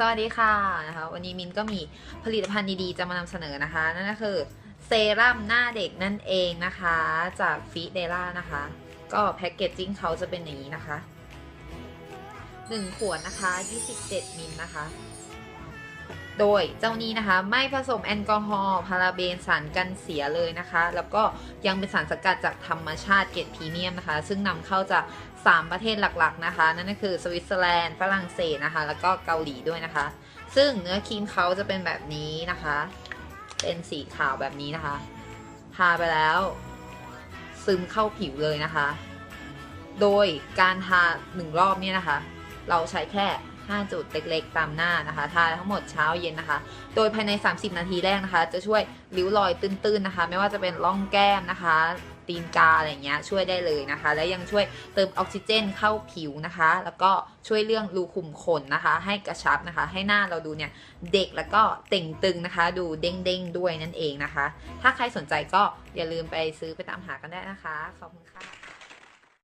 สวัสดีค่ะนะคะวันนี้มินก็มีผลิตภัณฑ์ดีๆ จะมานำเสนอนะคะ นั่นก็คือเซรั่มหน้าเด็กนั่นเองนะคะ จากฟิเดล่านะคะ ก็แพ็กเกจจิ้งเขาจะเป็นอย่างนี้นะคะ 1 ขวดนะคะ 27มิลนะคะ โดยเจ้านี้นะคะ ไม่ผสมแอลกอฮอล์พาราเบนสารกันเสียเลยนะคะ แล้วก็ยังเป็นสารสกัดจากธรรมชาติเกรดพรีเมียมนะคะ ซึ่งนำเข้าจาก 3 ประเทศหลักๆนะคะ นั่นก็คือสวิตเซอร์แลนด์ฝรั่งเศสนะคะ แล้วก็เกาหลีด้วยนะคะ ซึ่งเนื้อครีมเขาจะเป็นแบบนี้นะคะ เป็นสีขาวแบบนี้นะคะทาไปแล้ว ซึมเข้าผิวเลยนะคะ โดยการทาหนึ่งรอบเนี่ยนะคะ เราใช้แค่ 5 จุดเล็กๆ ตามหน้านะคะ ทาทั้งหมดเช้าเย็นนะคะ โดยภายใน 30 นาทีแรกนะคะ จะช่วยริ้วรอยตื้นๆนะคะ ไม่ว่าจะเป็นร่องแก้มนะคะตีนกาอะไรเงี้ยช่วยได้เลยนะคะ และยังช่วยเติมออกซิเจนเข้าผิวนะคะ แล้วก็ช่วยเรื่องรูขุมขนนะคะ ให้กระชับนะคะ ให้หน้าเราดูเนี่ยเด็กแล้วก็เต่งตึงนะคะ ดูเด้งๆด้วยนั่นเองนะคะ ถ้าใครสนใจก็อย่าลืมไปซื้อไปตามหากันได้นะคะขอบคุณค่ะ